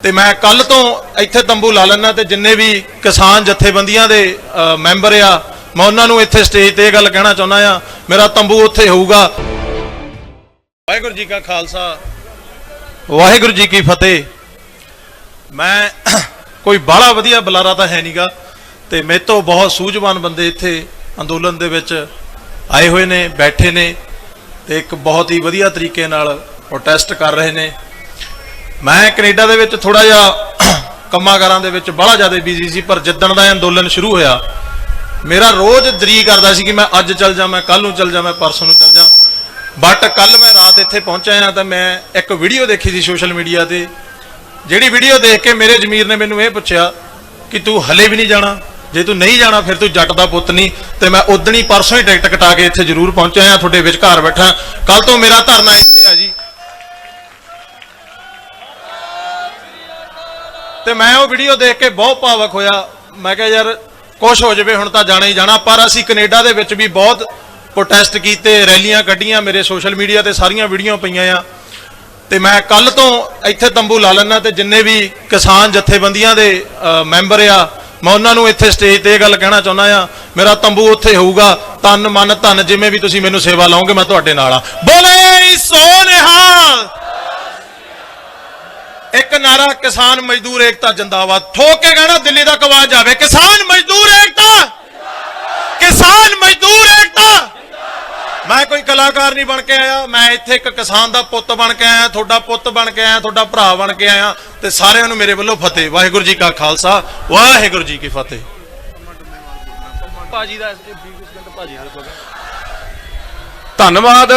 ਤੇ ਮੈਂ ਕੱਲ ਤੋਂ ਇੱਥੇ ਤੰਬੂ ਲਾ ਲੈਣਾ ਤੇ ਜਿੰਨੇ ਵੀ ਕਿਸਾਨ ਜਥੇਬੰਦੀਆਂ ਦੇ ਮੈਂਬਰ ਆ, ਮੈਂ ਉਹਨਾਂ ਨੂੰ ਇੱਥੇ ਸਟੇਜ ਤੇ ਇਹ ਗੱਲ ਕਹਿਣਾ ਚਾਹੁੰਦਾ ਆ, ਮੇਰਾ ਤੰਬੂ ਉੱਥੇ ਹੋਊਗਾ। ਵਾਹਿਗੁਰੂ ਜੀ ਕਾ ਖਾਲਸਾ, ਵਾਹਿਗੁਰੂ ਜੀ ਕੀ ਫਤਿਹ। ਮੈਂ ਕੋਈ ਬਾਹਲਾ ਵਧੀਆ ਬੁਲਾਰਾ ਤਾਂ ਹੈ ਨਹੀਂਗਾ ਤੇ ਮੇਰੇ ਤੋਂ ਬਹੁਤ ਸੂਝਵਾਨ ਬੰਦੇ ਇੱਥੇ ਅੰਦੋਲਨ ਦੇ ਵਿੱਚ ਆਏ ਹੋਏ ਨੇ, ਬੈਠੇ ਨੇ ਤੇ ਇੱਕ ਬਹੁਤ ਹੀ ਵਧੀਆ ਤਰੀਕੇ ਨਾਲ ਪ੍ਰੋਟੈਸਟ ਕਰ ਰਹੇ ਨੇ। ਮੈਂ ਕੈਨੇਡਾ ਦੇ ਵਿੱਚ ਥੋੜਾ ਜਿਹਾ ਕੰਮਾਂਕਾਰਾਂ ਦੇ ਵਿੱਚ ਬੜਾ ਜ਼ਿਆਦਾ ਬਿਜ਼ੀ ਸੀ, ਪਰ ਜਿੱਦਣ ਦਾ ਇਹ ਅੰਦੋਲਨ ਸ਼ੁਰੂ ਹੋਇਆ, ਮੇਰਾ ਰੋਜ਼ ਦਰੀ ਕਰਦਾ ਸੀ ਕਿ ਮੈਂ ਅੱਜ ਚੱਲ ਜਾ, ਮੈਂ ਕੱਲ ਨੂੰ ਚੱਲ ਜਾ, ਮੈਂ ਪਰਸੋਂ ਨੂੰ ਚੱਲ ਜਾ। ਬਟ ਕੱਲ ਮੈਂ ਰਾਤ ਇੱਥੇ ਪਹੁੰਚਿਆ ਹਾਂ ਤਾਂ ਮੈਂ ਇੱਕ ਵੀਡੀਓ ਦੇਖੀ ਸੀ ਸੋਸ਼ਲ ਮੀਡੀਆ ਤੇ, ਜਿਹੜੀ ਵੀਡੀਓ ਦੇਖ ਕੇ ਮੇਰੇ ਜ਼ਮੀਰ ਨੇ ਮੈਨੂੰ ਇਹ ਪੁੱਛਿਆ ਕਿ ਤੂੰ ਹਲੇ ਵੀ ਨਹੀਂ ਜਾਣਾ? ਜੇ ਤੂੰ ਨਹੀਂ ਜਾਣਾ, ਫਿਰ ਤੂੰ ਜੱਟ ਦਾ ਪੁੱਤ ਨਹੀਂ। ਤੇ ਮੈਂ ਉਦਣੀ ਪਰਸੋਂ ਹੀ ਟਿਕਟ ਕਟਾ ਕੇ ਇੱਥੇ ਜ਼ਰੂਰ ਪਹੁੰਚਿਆ ਆ ਤੁਹਾਡੇ ਵਿੱਚ ਘਰ ਬੈਠਾ। ਕੱਲ ਤੋਂ ਮੇਰਾ ਧਰਨਾ ਇੱਥੇ ਆ ਜੀ। ਤੇ ਮੈਂ ਉਹ ਵੀਡੀਓ ਦੇਖ ਕੇ ਬਹੁਤ ਭਾਵਕ ਹੋਇਆ। ਮੈਂ ਕਿਹਾ, ਯਾਰ ਕੁਝ ਹੋ ਜਾਵੇ, ਹੁਣ ਤਾਂ ਜਾਣਾ ਹੀ ਜਾਣਾ। ਪਰ ਅਸੀਂ ਕੈਨੇਡਾ ਦੇ ਵਿੱਚ ਵੀ ਬਹੁਤ ਪ੍ਰੋਟੈਸਟ ਕੀਤੇ, ਰੈਲੀਆਂ ਕੱਢੀਆਂ ਮੇਰੇ ਸੋਸ਼ਲ ਮੀਡੀਆ ਤੇ, ਸਾਰੀਆਂ ਵੀਡੀਓ ਪਈਆਂ ਆ। ਤੇ ਮੈਂ ਕੱਲ ਤੋਂ ਇੱਥੇ ਤੰਬੂ ਲਾ ਲੈਣਾ ਤੇ ਜਿੰਨੇ ਵੀ ਕਿਸਾਨ ਜਥੇਬੰਦੀਆਂ ਦੇ ਮੈਂਬਰ ਆ, ਮੈਂ ਉਹਨਾਂ ਨੂੰ ਇੱਥੇ ਸਟੇਜ ਤੇ ਇਹ ਗੱਲ ਕਹਿਣਾ ਚਾਹੁੰਦਾ ਆ, ਮੇਰਾ ਤੰਬੂ ਉੱਥੇ ਹੋਊਗਾ। ਤਨ ਮਨ, ਧਨ, ਜਿਵੇਂ ਵੀ ਤੁਸੀਂ ਮੈਨੂੰ ਸੇਵਾ ਲਾਓਗੇ, ਮੈਂ ਤੁਹਾਡੇ ਨਾਲ ਆ। ਬੋਲੇ, ਸੋਨਿਹਾਲ! ਨਾਰਾ ਕਿਸਾਨ ਮਜ਼ਦੂਰ ਏਕਤਾ ਜਿੰਦਾਬਾਦ। ਠੋਕ ਕੇ ਕਹਿਣਾ ਦਿੱਲੀ ਤੱਕ ਆਵਾਜ਼ ਜਾਵੇ ਕਿਸਾਨ ਮਜ਼ਦੂਰ ਏਕਤਾ! ਕਿਸਾਨ ਮਜ਼ਦੂਰ ਏਕਤਾ! ਮੈਂ ਕੋਈ ਕਲਾਕਾਰ ਨਹੀਂ ਬਣ ਕੇ ਆਇਆ। ਮੈਂ ਇੱਥੇ ਇੱਕ ਕਿਸਾਨ ਦਾ ਪੁੱਤ ਬਣ ਕੇ ਆਇਆ ਤੁਹਾਡਾ ਪੁੱਤ ਬਣ ਕੇ ਆਇਆ ਤੁਹਾਡਾ ਭਰਾ ਬਣ ਕੇ ਆਇਆ ਤੇ ਸਾਰਿਆਂ ਨੂੰ ਮੇਰੇ ਵੱਲੋਂ ਫਤਿਹ। ਵਾਹਿਗੁਰੂ ਜੀ ਕਾ ਖਾਲਸਾ ਵਾਹਿਗੁਰੂ ਜੀ ਕੀ ਫਤਿਹ। ਭਾਜੀ ਦਾ ਭਾਜੀ ਧੰਨਵਾਦ।